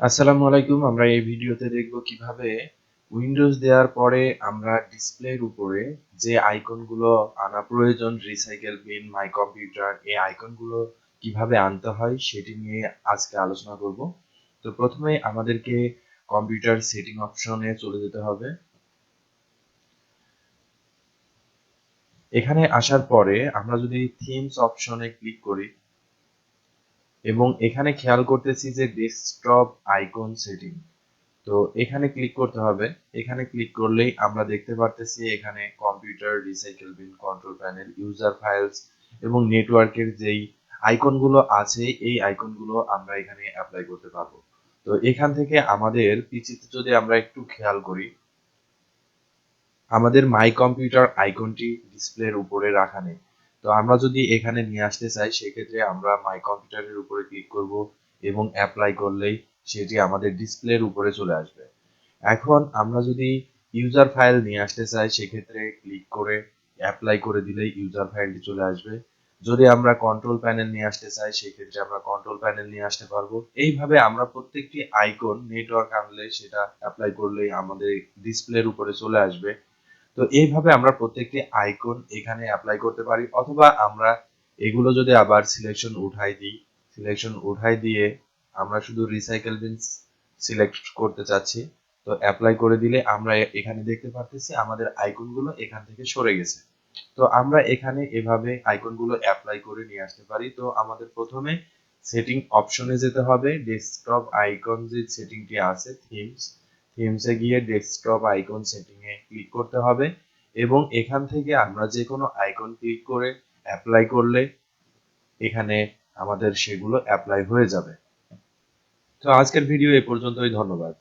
আসসালামু আলাইকুম, আমরা এই ভিডিওতে দেখব কীভাবে উইন্ডোজ দেওয়ার পরে আমরা ডিসপ্লের উপরে যে আইকনগুলো আনা প্রয়োজন রিসাইকেল বিন মাই কম্পিউটার এই আইকনগুলো কীভাবে আনতে হয় সেটি নিয়ে আজকে আলোচনা করব। তো প্রথমে আমাদেরকে কম্পিউটার সেটিং অপশনে চলে যেতে হবে। এখানে আসার পরে আমরা যদি থিমস অপশনে ক্লিক করি এবং এখানে খেয়াল করতেছি যে ডেস্কটপ আইকন সেটিং তো এখানে ক্লিক করতে হবে। এখানে ক্লিক করলেই আমরা দেখতে পারতেছি এখানে computer recycle bin control panel user files এবং নেটওয়ার্কের যেই আইকনগুলো আছে, এই আইকনগুলো আমরা এখানে অ্যাপ্লাই করতে পারব। তো এখান থেকে আমাদের পিসিতে যদি আমরা একটু খেয়াল করি, আমাদের মাই কম্পিউটার আইকনটি ডিসপ্লের উপরে রাখা নেই। তো আমরা যদি এখানে নিয়ে আসতে চাই, সেক্ষেত্রে আমরা মাই কম্পিউটারের উপরে ক্লিক করব এবং অ্যাপ্লাই করলেই সেটি আমাদের ডিসপ্লের উপরে চলে আসবে। এখন আমরা যদি ইউজার ফাইল নিয়ে আসতে চাই, সেক্ষেত্রে ক্লিক করে অ্যাপ্লাই করে দিলেই ইউজার ফাইলটি চলে আসবে। যদি আমরা কন্ট্রোল প্যানেল নিয়ে আসতে চাই, সেক্ষেত্রে আমরা কন্ট্রোল প্যানেল নিয়ে আসতে পারব। এইভাবে আমরা প্রত্যেকটি আইকন নেটওয়ার্ক আনলে সেটা অ্যাপ্লাই করলেই আমাদের ডিসপ্লের উপরে চলে আসবে। তো এইভাবে আমরা প্রত্যেকটি আইকন এখানে অ্যাপ্লাই করতে পারি, অথবা আমরা এগুলো যদি আবার সিলেকশন উঠাই দিই সিলেকশন উঠাই দিয়ে আমরা শুধু রিসাইকেল বিন সিলেক্ট করতে চাচ্ছি। তো অ্যাপ্লাই করে দিলে আমরা এখানে দেখতে পারতেছি আমাদের আইকনগুলো এখান থেকে সরে গেছে। তো আমরা এখানে এভাবে আইকনগুলো অ্যাপ্লাই করে নিয়ে আসতে পারি। তো আমাদের প্রথমে সেটিং অপশনে যেতে হবে ডেস্কটপ আইকন যে সেটিংটি আছে থিমস থিমসে গিয়ে ডেস্কটপ আইকন সেটিং এ ক্লিক করতে হবে এবং এখান থেকে আমরা যে কোনো আইকন ক্লিক করে অ্যাপ্লাই করলে এখানে আমাদের সেগুলো অ্যাপ্লাই হয়ে যাবে। তো আজকের ভিডিও এ পর্যন্তই, ধন্যবাদ।